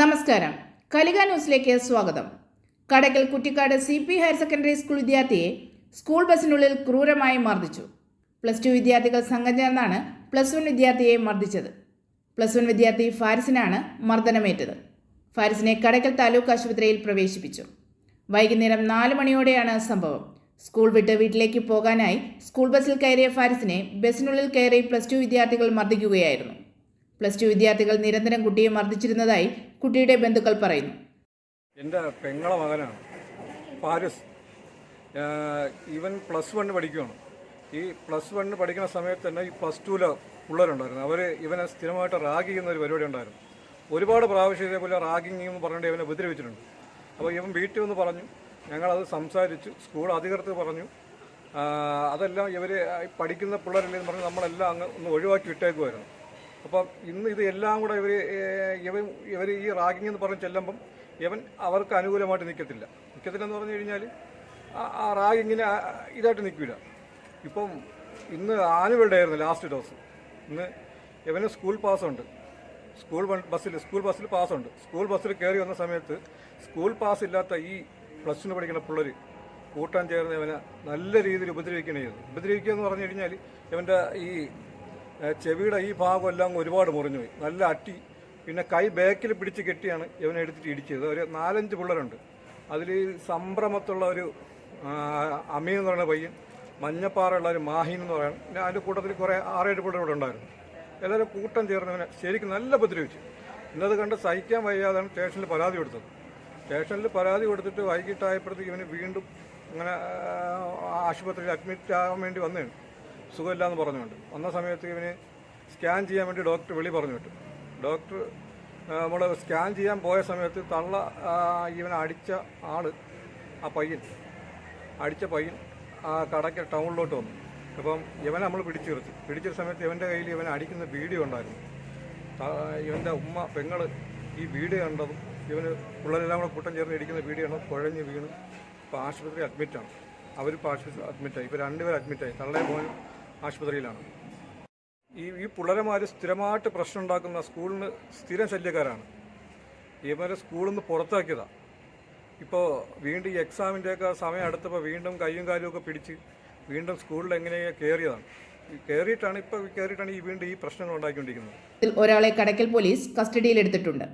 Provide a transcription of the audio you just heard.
നമസ്കാരം. കലിക ന്യൂസിലേക്ക് സ്വാഗതം. Kadakkal Kuttikkad C P higher secondary school വിദ്യാർത്ഥിയെ സ്കൂൾ ബസ്സിനുള്ളിൽ ക്രൂരമായി മർദ്ദിച്ചു. പ്ലസ് ടു വിദ്യാർത്ഥികൾ സംഘം ചേർന്നാണ് പ്ലസ് വൺ വിദ്യാർത്ഥിയെ മർദ്ദിച്ചത്. പ്ലസ് വൺ വിദ്യാർത്ഥി ഫാരിസിനാണ് മർദ്ദനമേറ്റത്. ഫാരിസിനെ കടക്കൽ താലൂക്ക് ആശുപത്രിയിൽ പ്രവേശിപ്പിച്ചു. വൈകുന്നേരം നാല് മണിയോടെയാണ് സംഭവം. സ്കൂൾ വിട്ട് വീട്ടിലേക്ക് പോകാനായി സ്കൂൾ ബസ്സിൽ കയറിയ ഫാരിസിനെ ബസ്സിനുള്ളിൽ കയറി പ്ലസ് ടു വിദ്യാർത്ഥികൾ മർദ്ദിക്കുകയായിരുന്നു. പ്ലസ് ടു വിദ്യാർത്ഥികൾ നിരന്തരം കുട്ടിയെ മർദ്ദിച്ചിരുന്നതായി കുട്ടിയുടെ ബന്ധുക്കൾ പറയുന്നു. എന്റെ പെങ്ങളെ മകനാണ്. പാരിസ് ഇവൻ പ്ലസ് വണ്ണ് പഠിക്കുകയാണ് ഈ പ്ലസ് വണ്ണ് പഠിക്കുന്ന സമയത്ത് തന്നെ ഈ പ്ലസ് ടുവിലെ പിള്ളേരുണ്ടായിരുന്നു. അവർ ഇവനെ സ്ഥിരമായിട്ട് റാഗ് ചെയ്യുന്ന ഒരു പരിപാടി ഉണ്ടായിരുന്നു. ഒരുപാട് പ്രാവശ്യം ഇതേപോലെ റാഗിങ് എന്ന് പറഞ്ഞിട്ട് ഇവനെ ഉപദ്രവിച്ചിട്ടുണ്ട്. അപ്പോൾ ഇവൻ വീട്ടിൽ വന്ന് പറഞ്ഞു ഞങ്ങളത് സംസാരിച്ചു സ്കൂൾ അധികൃതർ പറഞ്ഞു. അതെല്ലാം ഇവർ പഠിക്കുന്ന പിള്ളേരല്ലെന്ന് പറഞ്ഞ് നമ്മളെല്ലാം അങ്ങ് ഒന്ന് ഒഴിവാക്കി വിട്ടേക്കുമായിരുന്നു അപ്പം ഇന്ന് ഇത് എല്ലാം കൂടെ ഇവർ ഇവൻ ഇവർ ഈ റാഗിങ് എന്ന് പറഞ്ഞ് ചെല്ലുമ്പം ഇവൻ അവർക്ക് അനുകൂലമായിട്ട് നിൽക്കത്തില്ല നിൽക്കത്തില്ല എന്ന് പറഞ്ഞു കഴിഞ്ഞാൽ ആ റാഗിങ്ങിന് ഇതായിട്ട് നിൽക്കില്ല ഇപ്പം ഇന്ന് ആനുവൽ ഡേ ആയിരുന്നു ലാസ്റ്റ് ദിവസം ഇന്ന് ഇവന് സ്കൂൾ പാസ്സുണ്ട്. സ്കൂൾ ബസ്സിൽ സ്കൂൾ ബസ്സിൽ പാസ്സുണ്ട്. സ്കൂൾ ബസ്സിൽ കയറി വന്ന സമയത്ത് സ്കൂൾ പാസ് ഇല്ലാത്ത ഈ പ്ലസ് ടു പഠിക്കുന്ന പിള്ളേർ കൂട്ടാൻ ചേർന്ന് ഇവനെ നല്ല രീതിയിൽ ഉപദ്രവിക്കണേ ഉപദ്രവിക്കുക എന്ന് പറഞ്ഞു കഴിഞ്ഞാൽ ഇവന്റെ ഈ ചെവിയുടെ ഈ ഭാഗം എല്ലാം ഒരുപാട് മുറിഞ്ഞു പോയി നല്ല അട്ടി. പിന്നെ കൈ ബാക്കിൽ പിടിച്ച് കെട്ടിയാണ് ഇവനെ എടുത്തിട്ട് ഇടിച്ചത്. ഒരു നാലഞ്ച് പിള്ളേരുണ്ട്. അതിൽ സംഭ്രമത്തുള്ള ഒരു അമീ എന്ന് പറയുന്ന പയ്യൻ മഞ്ഞപ്പാറയുള്ള ഒരു മാഹിൻ എന്ന് പറയുന്നത് പിന്നെ അതിന്റെ കൂട്ടത്തിൽ കുറേ ആറേഴ് പിള്ളേർ ഇവിടെ ഉണ്ടായിരുന്നു. എല്ലാവരും കൂട്ടം ചേർന്നവനെ ശരിക്കും നല്ല ഉപദ്രവിച്ചു. ഇന്നത് കണ്ട് സഹിക്കാൻ വയ്യാതാണ് സ്റ്റേഷനിൽ പരാതി കൊടുത്തത്. സ്റ്റേഷനിൽ പരാതി കൊടുത്തിട്ട് വൈകിട്ടായപ്പോഴത്തേക്ക് ഇവന് വീണ്ടും അങ്ങനെ ആശുപത്രിയിൽ അഡ്മിറ്റ് ആകാൻ വേണ്ടി വന്നതാണ് സുഖമില്ലാന്ന് പറഞ്ഞുകൊണ്ട്. വന്ന സമയത്ത് ഇവന് സ്കാൻ ചെയ്യാൻ വേണ്ടി ഡോക്ടർ വെളി പറഞ്ഞു വിട്ടു ഡോക്ടർ നമ്മൾ സ്കാൻ ചെയ്യാൻ പോയ സമയത്ത് തള്ള ഇവനെ അടിച്ച ആൾ ആ പയ്യൻ അടിച്ച പയ്യൻ ആ കടയ്ക്ക് ടൗണിലോട്ട് വന്നു. അപ്പം ഇവനെ നമ്മൾ പിടിച്ചു നിർത്തി. പിടിച്ച സമയത്ത് ഇവന്റെ കയ്യിൽ ഇവനെ അടിക്കുന്ന വീഡിയോ ഉണ്ടായിരുന്നു. ഇവന്റെ ഉമ്മ പെങ്ങൾ ഈ വീഡിയോ കണ്ടതും ഇവന് പിള്ളേരെല്ലാം കൂടെ കൂട്ടം ചേർന്ന് ഇടിക്കുന്ന വീഡിയോ ആണ് കുഴഞ്ഞ് വീണ് ഇപ്പോൾ ആശുപത്രി അഡ്മിറ്റാണ് അവരിപ്പോൾ ആശുപത്രി അഡ്മിറ്റായി ഇപ്പോൾ രണ്ടുപേർ അഡ്മിറ്റായി തള്ളേ മോൻ ആശുപത്രിയിലാണ്. ഈ ഈ പിള്ളേരന്മാർ സ്ഥിരമായിട്ട് പ്രശ്നം ഉണ്ടാക്കുന്ന സ്കൂളിന് സ്ഥിരം ശല്യക്കാരാണ്. ഇവരെ സ്കൂളിൽ നിന്ന് പുറത്താക്കിയതാണ് ഇപ്പോൾ വീണ്ടും ഈ എക്സാമിന്റെയൊക്കെ സമയം അടുത്തപ്പോൾ വീണ്ടും കൈയും കാലും ഒക്കെ പിടിച്ച് വീണ്ടും സ്കൂളിൽ എങ്ങനെയൊക്കെ കയറിയതാണ്. കയറിയിട്ടാണ് ഇപ്പോൾ കയറിയിട്ടാണ് ഈ വീണ്ടും ഈ പ്രശ്നങ്ങൾ ഉണ്ടാക്കിക്കൊണ്ടിരിക്കുന്നത് ഒരാളെ കടക്കൽ പോലീസ് കസ്റ്റഡിയിലെടുത്തിട്ടുണ്ട്.